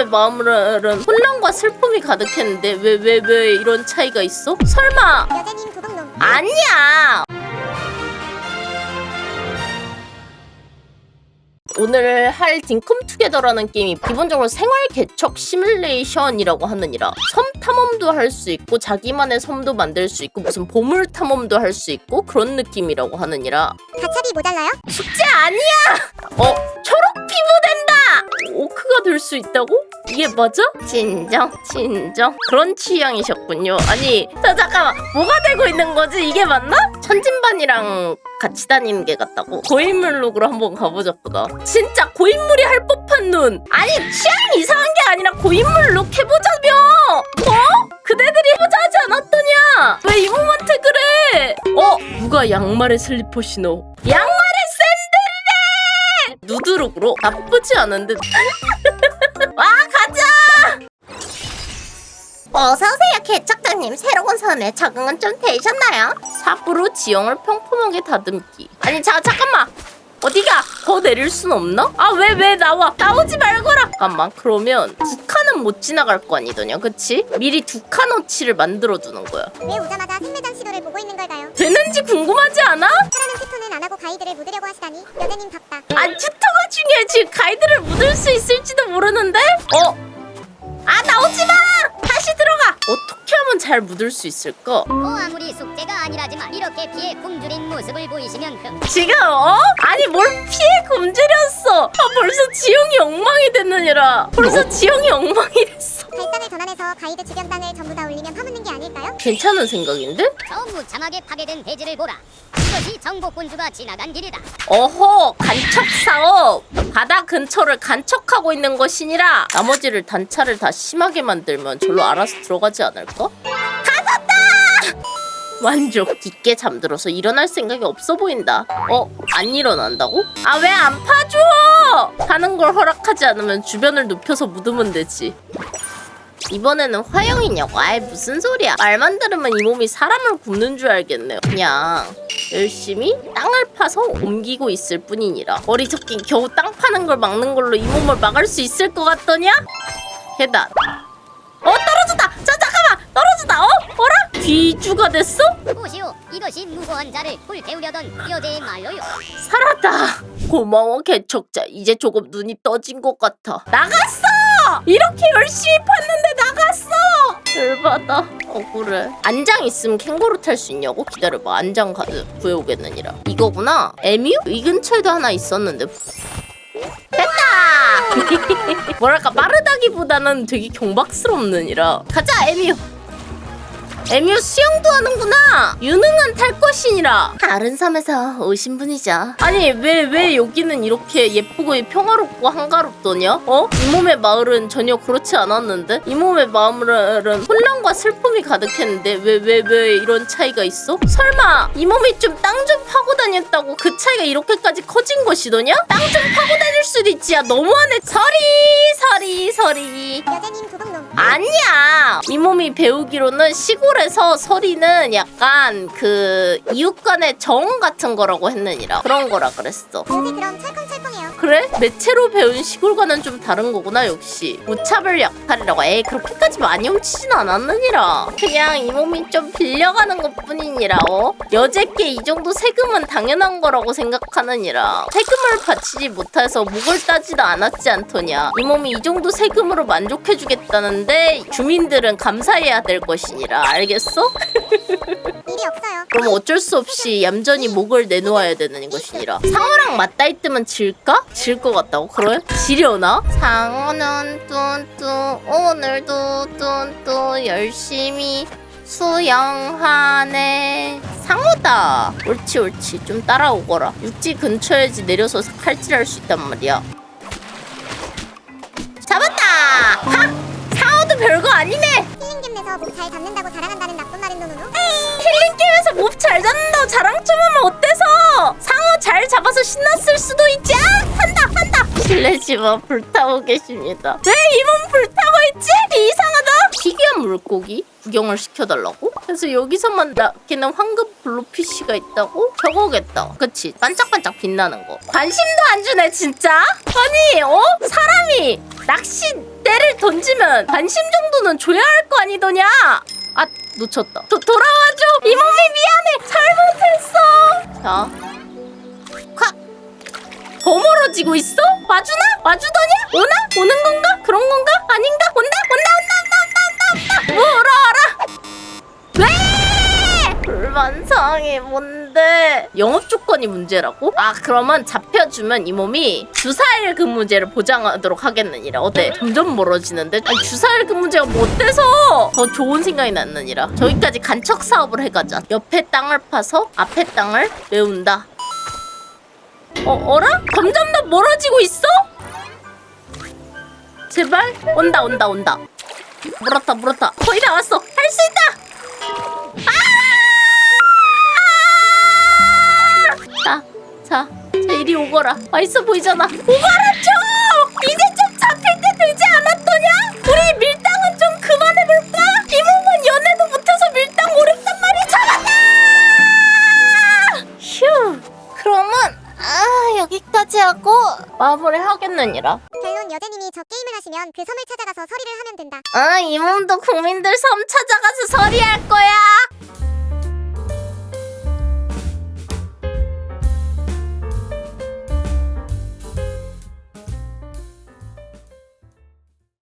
몸의 마음은 혼란과 슬픔이 가득했는데 왜 왜 왜 이런 차이가 있어? 설마 여자님 도둑놈 아니야. 오늘 할 딩컴 투게더라는 게임이 기본적으로 생활 개척 시뮬레이션이라고 하느니라 섬 탐험도 할 수 있고 자기만의 섬도 만들 수 있고 무슨 보물 탐험도 할 수 있고 그런 느낌이라고 하느니라 가차비 모자라요? 숙제 아니야! 어 초록 피부 된다! 오크가 될 수 있다고? 이게 맞아? 진정 진정. 그런 취향이셨군요. 아니 자 잠깐만. 뭐가 되고 있는 거지? 이게 맞나? 천진반이랑 같이 다니는 게 같다고. 고인물 룩으로 한번 가보자 보다. 진짜 고인물이 할 법한 눈. 아니 취향 이상한 게 아니라 고인물 룩 해보자며! 어? 그대들이 해보자 하지 않았더냐? 왜 이모한테 그래? 어? 누가 양말에 슬리퍼 신어 양말에 샌들이래 누드룩으로 나쁘지 않은데 어서오세요 개척장님 새로운 섬에 적응은 좀 되셨나요? 삽으로 지형을 평범하게 다듬기 아니 자 잠깐만 어디가 더 내릴 순 없나? 아 왜 왜 나와 나오지 말거라 잠깐만 그러면 두 칸은 못 지나갈 거 아니더냐 그치? 미리 두 칸어치를 만들어 두는 거야 왜 오자마자 생매장 시도를 보고 있는 걸까요? 되는지 궁금하지 않아? 하라는 튜토는 안 하고 가이드를 묻으려고 하시다니 여자님 답다 아 튜터가 중요해 지금 가이드를 묻을 수 있을지도 모르는데 어? 아 나오지 마! 어떻게 하면 잘 묻을 수 있을까? 뭐 아무리 숙제가 아니라지만 이렇게 피해 굶주린 모습을 보이시면 흠 지금 어? 아니 뭘 피해 굶주렸어 아 벌써 지형이 엉망이 됐느니라 벌써 지형이 엉망이 됐어 발산을 전환해서 가이드 주변 땅을 전부 다 올리면 파묻는 게 아닐까요? 괜찮은 생각인데? 저 무참하게 파괴된 대지를 보라 이것이 정복군주가 지나간 길이다 어허 간척 사업 바다 근처를 간척하고 있는 것이니라 나머지를 단차를 다 심하게 만들면 절로 알아서 들어가지 않을까? 만족 깊게 잠들어서 일어날 생각이 없어 보인다 어? 안 일어난다고? 아 왜 안 파줘! 파는 걸 허락하지 않으면 주변을 눕혀서 묻으면 되지 이번에는 화영이냐고 아이 무슨 소리야 말만 들으면 이 몸이 사람을 굽는 줄 알겠네요 그냥 열심히 땅을 파서 옮기고 있을 뿐이니라. 어리석긴 겨우 땅 파는 걸 막는 걸로 이 몸을 막을 수 있을 것 같더냐? 계단 어 떨어졌다! 자 잠깐만! 떨어졌다! 어? 어라? 귀주가 됐어? 보시오 이것이 무고한 자를 불태우려던 여제의 말로요. 살았다! 고마워 개척자. 이제 조금 눈이 떠진 것 같아. 나갔어! 이렇게 열심히 팠는데 나갔어 열받아. 억울해. 안장 있으면 캥거루 탈 수 있냐고? 기다려봐. 안장 가드 구해오겠느니라. 이거구나. 에뮤? 이 근처에도 하나 있었는데. 됐다! 뭐랄까 빠르다기보다는 되게 경박스럽느니라. 가자 에뮤 에뮤 수영도 하는구나. 유능한 탈것이니라. 다른 섬에서 오신 분이죠. 아니 왜 왜 여기는 이렇게 예쁘고 평화롭고 한가롭더냐? 어? 이 몸의 마을은 전혀 그렇지 않았는데? 이 몸의 마을은 혼란과 슬픔이 가득했는데 왜 왜 왜 이런 차이가 있어? 설마 이 몸이 좀 땅 좀 파고 다녔다고 그 차이가 이렇게까지 커진 것이더냐? 땅 좀 파고 다닐 수도 있지 야. 너무하네. 서리 서리 서리. 여자님 도둑놈 아니야. 이 몸이 배우기로는 시골에서 서리는 약간 그 이웃 간의 정 같은 거라고 했느니라. 그런 거라 그랬어. 요새 그럼 철컹철컹해요 그래? 매체로 배운 시골과는 좀 다른 거구나 역시 무차별 약탈이라고 에이 그렇게까지 많이 훔치진 않았느니라 그냥 이 몸이 좀 빌려가는 것 뿐이니라 어? 여제께 이 정도 세금은 당연한 거라고 생각하느니라 세금을 바치지 못해서 목을 따지도 않았지 않더냐 이 몸이 이 정도 세금으로 만족해주겠다는데 주민들은 감사해야 될 것이니라 알겠어? 일이 없어요 그럼 어쩔 수 없이 얌전히 목을 내놓아야 되는 것이니라 상어랑 있으면 질까? 질 것 같다고? 그래? 지려나? 상어는 뚠뚠 오늘도 뚠뚠 열심히 수영하네 상어다 옳지 옳지 좀 따라오거라 육지 근처에지 내려서 칼질할 수 있단 말이야 몸잘 잡는다고 자랑한다는 나쁜 말은 노노노 힐링 게임에서 몹잘 잡는다고 자랑 좀 하면 어때서? 상어 잘 잡아서 신났을 수도 있지? 아! 한다 한다! 실례지만 불타고 계십니다 왜 이 몸 불타고 있지? 이상하다 희귀한 물고기 구경을 시켜달라고? 그래서 여기서만 낚이는 황금 블루피쉬가 있다고? 저거겠다 그치 반짝반짝 빛나는 거 관심도 안 주네 진짜? 아니 어? 사람이 낚시 때를 던지면 관심 정도는 줘야 할 거 아니더냐 아 놓쳤다 도, 돌아와줘 이 몸이 미안해 잘못했어 자 콱. 더 멀어지고 있어? 와주나? 와주더냐? 오나? 오는 건가? 그런 건가? 아닌가? 온다? 온다 온다 온다 온다 온다 물어라 왜? 불만사항이 뭔데? 영업 조건이 문제라고? 아 그러면 잡 혀주면 이 몸이 주사일 근무제를 보장하도록 하겠느니라. 어때? 점점 멀어지는데? 아니 주사일 근무제가 뭐 어때서 더 좋은 생각이 났느니라. 저기까지 간척 사업을 해가자. 옆에 땅을 파서 앞에 땅을 메운다. 어, 어라? 점점 더 멀어지고 있어? 제발? 온다 온다 온다. 물었다 물었다. 거의 다 왔어. 할 수 있다! 자, 자, 자 이리 오거라. 맛있어 보이잖아. 오거라 좀! 이제 좀 잡힐 때 되지 않았더냐? 우리 밀당은 좀 그만해볼까? 이 몸은 연애도 못해서 밀당 오랬단 말이야. 잡았다! 휴, 그러면 아 여기까지 하고 마무리 하겠느니라. 결론 여제님이 저 게임을 하시면 그 섬을 찾아가서 서리를 하면 된다. 아, 이 몸도 국민들 섬 찾아가서 서리할 거야.